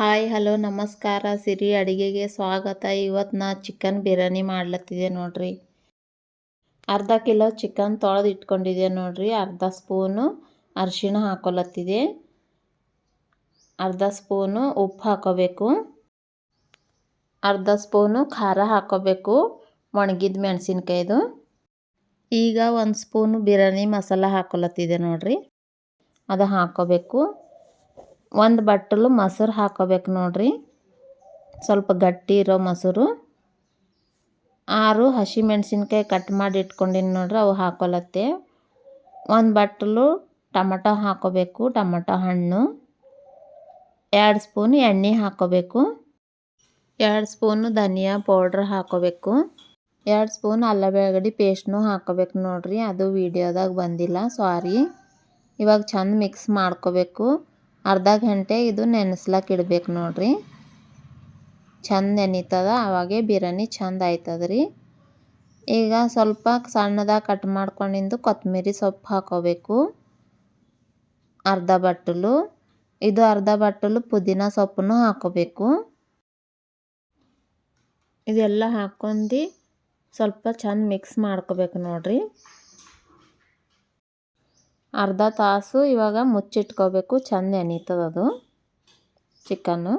Hi, hello, ನಮಸ್ಕಾರ. ಸಿರಿ ಅಡುಗೆಗೆ ಸ್ವಾಗತ. ಇವತ್ತು ನಾ ಚಿಕನ್ ಬಿರಿಯಾನಿ ಮಾಡ್ಲತ್ತಿದೆ ನೋಡ್ರಿ. ಅರ್ಧ ಕಿಲೋ ಚಿಕನ್ ತೊಳೆದು ಇಟ್ಕೊಂಡಿದೆ ನೋಡ್ರಿ. ಅರ್ಧ ಸ್ಪೂನು ಅರಿಶಿಣ ಹಾಕೊಲತ್ತಿದೆ ಅರ್ಧ ಸ್ಪೂನು ಉಪ್ಪು ಹಾಕೋಬೇಕು. ಅರ್ಧ ಸ್ಪೂನು ಖಾರ ಹಾಕೋಬೇಕು. ಒಣಗಿದ ಮೆಣಸಿನ್ಕಾಯ್ದು. ಈಗ ಒಂದು ಸ್ಪೂನು ಬಿರಿಯಾನಿ ಮಸಾಲ ಹಾಕೊಲತ್ತಿದೆ ನೋಡ್ರಿ. ಅದು ಹಾಕೋಬೇಕು. ಒಂದು ಬಟ್ಟಲು ಮೊಸರು ಹಾಕೋಬೇಕು ನೋಡ್ರಿ. ಸ್ವಲ್ಪ ಗಟ್ಟಿ ಇರೋ ಮೊಸರು. ಆರು ಹಸಿಮೆಣ್ಸಿನ್ಕಾಯಿ ಕಟ್ ಮಾಡಿ ಇಟ್ಕೊಂಡಿನಿ ನೋಡ್ರಿ, ಅವು ಹಾಕೊಲತ್ತೆ ಒಂದು ಬಟ್ಟಲು ಟಮಟೊ ಹಾಕೋಬೇಕು, ಟಮಟೊ ಹಣ್ಣು. ಎರಡು ಸ್ಪೂನ್ ಎಣ್ಣೆ ಹಾಕೋಬೇಕು. ಎರಡು ಸ್ಪೂನು ಧನಿಯಾ ಪೌಡ್ರ್ ಹಾಕೋಬೇಕು. ಎರಡು ಸ್ಪೂನ್ ಅಲ್ಲ ಬೆಳಗಡೆ ಪೇಸ್ಟ್ನು ಹಾಕೋಬೇಕು ನೋಡ್ರಿ, ಅದು ವೀಡಿಯೋದಾಗ ಬಂದಿಲ್ಲ, ಸಾರಿ. ಇವಾಗ ಚಂದ ಮಿಕ್ಸ್ ಮಾಡ್ಕೋಬೇಕು. ಅರ್ಧ ಗಂಟೆ ಇದು ನೆನೆಸ್ಲಕ್ಕೆ ಇಡ್ಬೇಕು ನೋಡ್ರಿ. ಚಂದ ನೆನೀತದ, ಅವಾಗೆ ಬಿರಿಯಾನಿ ಚಂದ ಆಯ್ತದ ಈಗ ಸ್ವಲ್ಪ ಸಣ್ಣದಾಗಿ ಕಟ್ ಮಾಡ್ಕೊಂಡಿದ್ದು ಕೊತ್ತಂಬರಿ ಸೊಪ್ಪು ಹಾಕೋಬೇಕು. ಅರ್ಧ ಬಟ್ಟಲು, ಇದು ಅರ್ಧ ಬಟ್ಟಲು ಪುದೀನ ಸೊಪ್ಪನ್ನು ಹಾಕೋಬೇಕು. ಇದೆಲ್ಲ ಹಾಕೊಂಡು ಸ್ವಲ್ಪ ಚೆಂದ ಮಿಕ್ಸ್ ಮಾಡ್ಕೋಬೇಕು ನೋಡ್ರಿ. ಅರ್ಧ ತಾಸು ಇವಾಗ ಮುಚ್ಚಿಟ್ಕೋಬೇಕು. ಚೆಂದ ಅದು. ಚಿಕನ್ನು.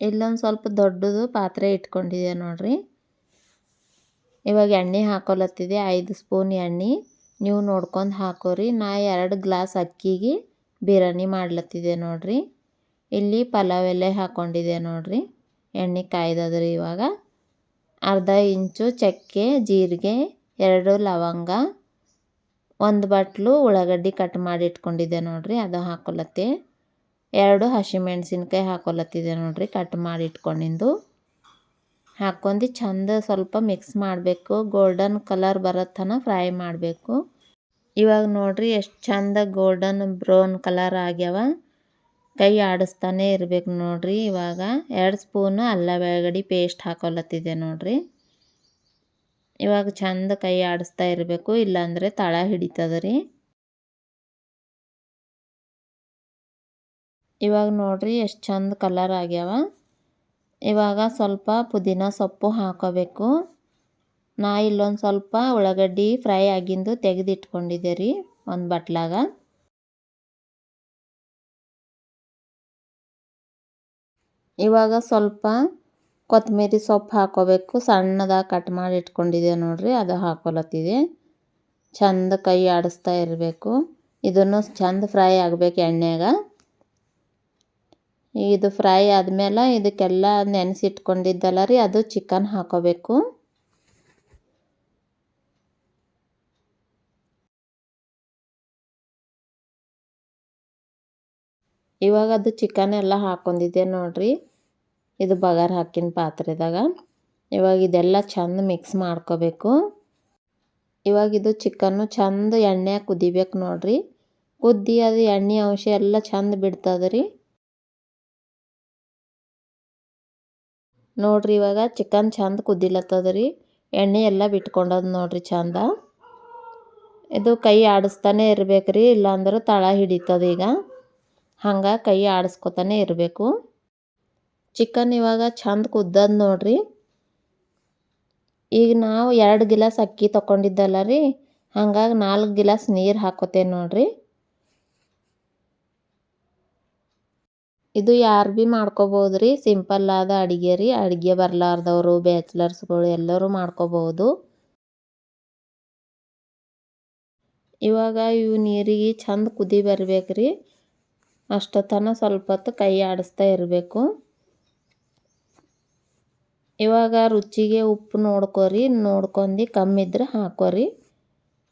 ಇಲ್ಲೊಂದು ಸ್ವಲ್ಪ ದೊಡ್ಡದು ಪಾತ್ರೆ ಇಟ್ಕೊಂಡಿದೆ ನೋಡ್ರಿ. ಇವಾಗ ಎಣ್ಣೆ ಹಾಕೊಲತ್ತಿದೆ ಐದು ಸ್ಪೂನ್ ಎಣ್ಣೆ. ನೀವು ನೋಡ್ಕೊಂಡು ಹಾಕೋರಿ. ನಾ ಎರಡು ಗ್ಲಾಸ್ ಅಕ್ಕಿಗೆ ಬಿರಿಯಾನಿ ಮಾಡ್ಲತ್ತಿದೆ ನೋಡ್ರಿ. ಇಲ್ಲಿ ಪಲಾವ್ ಎಲೆ ಹಾಕ್ಕೊಂಡಿದೆ ನೋಡ್ರಿ. ಎಣ್ಣೆ ಕಾಯ್ದದ್ರಿ ಇವಾಗ. ಅರ್ಧ ಇಂಚು ಚಕ್ಕೆ, ಜೀರಿಗೆ, ಎರಡು ಲವಂಗ ಒಂದು ಬಟ್ಲು ಉಳ್ಳಾಗಡ್ಡಿ ಕಟ್ ಮಾಡಿ ಇಟ್ಕೊಂಡಿದ್ದೆ ನೋಡ್ರಿ, ಅದು ಹಾಕೊಲತ್ತೆ ಎರಡು ಹಸಿಮೆಣ್ಸಿನ್ಕಾಯಿ ಹಾಕೊಲತ್ತಿದೆ ನೋಡ್ರಿ ಕಟ್ ಮಾಡಿ ಇಟ್ಕೊಂಡಿದ್ದು. ಹಾಕೊಂಡು ಚಂದ ಸ್ವಲ್ಪ ಮಿಕ್ಸ್ ಮಾಡಬೇಕು ಗೋಲ್ಡನ್ ಕಲರ್ ಬರೋ ಫ್ರೈ ಮಾಡಬೇಕು. ಇವಾಗ ನೋಡ್ರಿ ಎಷ್ಟು ಚಂದ ಗೋಲ್ಡನ್ ಬ್ರೌನ್ ಕಲರ್ ಆಗ್ಯಾವ. ಕೈ ಆಡಿಸ್ತಾನೆ ಇರಬೇಕು ನೋಡ್ರಿ ಇವಾಗ. ಎರಡು ಸ್ಪೂನು ಅಲ್ಲ, ಬೆಳಗಡಿ ಪೇಸ್ಟ್ ಹಾಕೊಲತ್ತಿದೆ ನೋಡ್ರಿ. ಇವಾಗ ಚಂದ ಕೈ ಆಡಿಸ್ತಾ ಇರಬೇಕು, ಇಲ್ಲಾಂದರೆ ತಳ ಹಿಡಿತದ ರೀ. ಇವಾಗ ನೋಡ್ರಿ ಎಷ್ಟು ಚಂದ ಕಲರ್ ಆಗ್ಯಾವ. ಇವಾಗ ಸ್ವಲ್ಪ ಪುದೀನ ಸೊಪ್ಪು ಹಾಕೋಬೇಕು. ನಾ ಇಲ್ಲೊಂದು ಸ್ವಲ್ಪ ಉಳ್ಳಾಗಡ್ಡಿ ಫ್ರೈ ಆಗಿಂದು ತೆಗೆದಿಟ್ಕೊಂಡಿದ್ದೆ ರೀ ಒಂದು ಬಟ್ಲಾಗ. ಇವಾಗ ಸ್ವಲ್ಪ ಕೊತ್ತಂಬರಿ ಸೊಪ್ಪು ಹಾಕೋಬೇಕು. ಸಣ್ಣದಾಗಿ ಕಟ್ ಮಾಡಿ ಇಟ್ಕೊಂಡಿದ್ದೆ ನೋಡಿರಿ, ಅದು ಹಾಕೊಲತ್ತಿದೆ. ಚಂದ ಕೈ ಆಡಿಸ್ತಾ ಇರಬೇಕು. ಇದನ್ನು ಚಂದ ಫ್ರೈ ಆಗಬೇಕು ಎಣ್ಣೆಗ. ಇದು ಫ್ರೈ ಆದಮೇಲೆ ಇದಕ್ಕೆಲ್ಲ ನೆನೆಸಿಟ್ಕೊಂಡಿದ್ದಲ್ಲ ರೀ, ಅದು ಚಿಕನ್ ಹಾಕೋಬೇಕು. ಇವಾಗ ಅದು ಚಿಕನ್ ಎಲ್ಲ ಹಾಕೊಂಡಿದ್ದೆ ನೋಡ್ರಿ. ಇದು ಬಗಾರ್ ಹಾಕಿನ ಪಾತ್ರೆದಾಗ. ಇವಾಗ ಇದೆಲ್ಲ ಚಂದ ಮಿಕ್ಸ್ ಮಾಡ್ಕೋಬೇಕು. ಇವಾಗ ಇದು ಚಿಕನ್ನು ಚಂದ ಎಣ್ಣೆ ಕುದಿಬೇಕು ನೋಡ್ರಿ. ಕುದ್ದಿ ಅದು ಎಣ್ಣೆ ಅಂಶ ಎಲ್ಲ ಚಂದ ಬಿಡ್ತದ್ರಿ. ನೋಡ್ರಿ ಇವಾಗ ಚಿಕನ್ ಚಂದ ಕುದಿಲತ್ತದ ರೀ ಎಣ್ಣೆ ಎಲ್ಲ ಬಿಟ್ಕೊಂಡದ ನೋಡ್ರಿ ಚಂದ. ಇದು ಕೈ ಆಡಿಸ್ತಾನೆ ರೀ ಇಲ್ಲಾಂದ್ರೆ ತಳ ಹಿಡಿತದ ಈಗ. ಹಂಗೆ ಕೈ ಆಡಿಸ್ಕೊತಾನೆ ಇರಬೇಕು. ಚಿಕನ್ ಇವಾಗ ಚಂದ ಕುದ್ದದ ನೋಡ್ರಿ. ಈಗ ನಾವು ಎರಡು ಗಿಲಾಸ್ ಅಕ್ಕಿ ತೊಗೊಂಡಿದ್ದಲ್ಲ ರೀ. ಹಂಗಾಗಿ ನಾಲ್ಕು ಗಿಲಾಸ್ ನೀರು ಹಾಕೋತೇನೆ ನೋಡ್ರಿ. ಇದು ಯಾರು ಭೀ ಮಾಡ್ಕೋಬೋದು ರೀ. ಸಿಂಪಲ್ ಆದ ಅಡುಗೆ ರೀ. ಅಡುಗೆ ಬರಲಾರ್ದವರು, ಬ್ಯಾಚುಲರ್ಸ್ಗಳು ಎಲ್ಲರೂ ಮಾಡ್ಕೋಬೋದು. ಇವಾಗ ಇವು ನೀರಿಗೆ ಚಂದ ಕುದಿ ಬರ್ಬೇಕು ರೀ ಅಷ್ಟೊತ್ತನ ಸ್ವಲ್ಪ ಹೊತ್ತು ಕೈ ಆಡಿಸ್ತಾ ಇರಬೇಕು. ಇವಾಗ ರುಚಿಗೆ ಉಪ್ಪು ನೋಡ್ಕೊರಿ, ನೋಡ್ಕೊಂಡು ಕಮ್ಮಿ ಇದ್ರೆ ಹಾಕೋರಿ.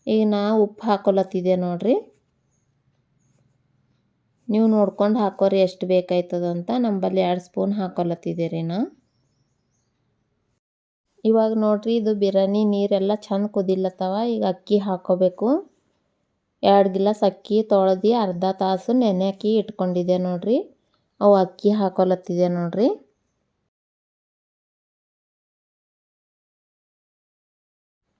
ಈಗ ನಾ ಉಪ್ಪು ಹಾಕೊಲತ್ತಿದೆ ನೋಡ್ರಿ. ನೀವು ನೋಡ್ಕೊಂಡು ಹಾಕೋರಿ ಎಷ್ಟು ಬೇಕಾಯ್ತದಂತ ನಂಬಲ್ಲಿ ಎರಡು ಸ್ಪೂನ್ ಹಾಕೊಲತ್ತಿದೆ ರೀ ನಾ. ಇವಾಗ ನೋಡ್ರಿ ಇದು ಬಿರಿಯಾನಿ ನೀರೆಲ್ಲ ಚಂದ ಕುದಿಲತ್ತವ. ಈಗ ಅಕ್ಕಿ ಹಾಕೋಬೇಕು. ಎರಡು ಗಿಲಾಸ್ ಅಕ್ಕಿ ತೊಳೆದು ಅರ್ಧ ತಾಸು ನೆನೆಹಾಕಿ ಇಟ್ಕೊಂಡಿದ್ದೆ ನೋಡ್ರಿ. ಅವು ಅಕ್ಕಿ ಹಾಕೊಲತ್ತಿದೆ ನೋಡ್ರಿ.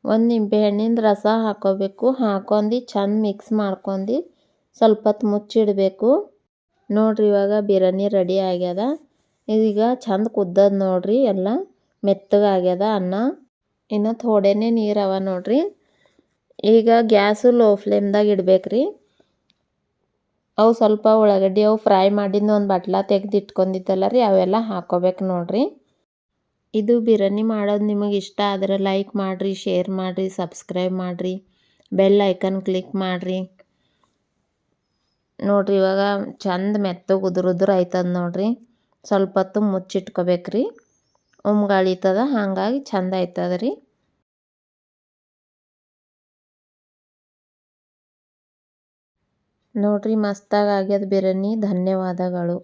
ಒಂದು ನಿಂಬೆಹಣ್ಣಿನ ರಸ ಹಾಕೋಬೇಕು. ಹಾಕೊಂಡು ಚೆಂದ ಮಿಕ್ಸ್ ಮಾಡ್ಕೊಂಡು ಸ್ವಲ್ಪ ಹೊತ್ತು ಮುಚ್ಚಿಡಬೇಕು. ನೋಡಿರಿ ಇವಾಗ ಬಿರಿಯಾನಿ ರೆಡಿ ಆಗ್ಯದ. ಈಗ ಚಂದ ಕುದ್ದದ ನೋಡಿರಿ, ಎಲ್ಲ ಮೆತ್ತಗಾಗ್ಯದ ಅನ್ನ. ಇನ್ನು ಥೋಡೆನೇ ನೀರವ ನೋಡ್ರಿ. ಈಗ ಗ್ಯಾಸು ಲೋ ಫ್ಲೇಮ್ದಾಗ ರೀ ಅವು ಸ್ವಲ್ಪ ಉಳ್ಳಾಗಡ್ಡಿ ಅವು ಫ್ರೈ ಮಾಡಿದ್ದು ಒಂದು ಬಟ್ಲ ತೆಗ್ದು ಇಟ್ಕೊಂಡಿದ್ದಲ್ಲ ರೀ, ಅವೆಲ್ಲ ಹಾಕೋಬೇಕು ನೋಡ್ರಿ. ಇದು ಬಿರಿಯಾನಿ ಮಾಡೋದು ನಿಮಗೆ ಇಷ್ಟ ಆದರೆ ಲೈಕ್ ಮಾಡಿರಿ ಶೇರ್ ಮಾಡಿರಿ ಸಬ್ಸ್ಕ್ರೈಬ್ ಮಾಡಿರಿ ಬೆಲ್ ಐಕನ್ ಕ್ಲಿಕ್ ಮಾಡಿರಿ. ನೋಡಿರಿ ಇವಾಗ ಚಂದ ಮೆತ್ತಗೆ ಉದುರು ಉದುರು ಆಯ್ತದ ನೋಡಿರಿ. ಸ್ವಲ್ಪ ಹೊತ್ತು ಮುಚ್ಚಿಟ್ಕೋಬೇಕ್ರಿ. ಉಮ್ಗಾಳಿತದ ಹಾಗಾಗಿ ಚಂದ ಆಯ್ತದ ರೀ. ನೋಡ್ರಿ ಮಸ್ತಾಗಿ ಆಗ್ಯದ ಬಿರಿಯಾನಿ. ಧನ್ಯವಾದಗಳು.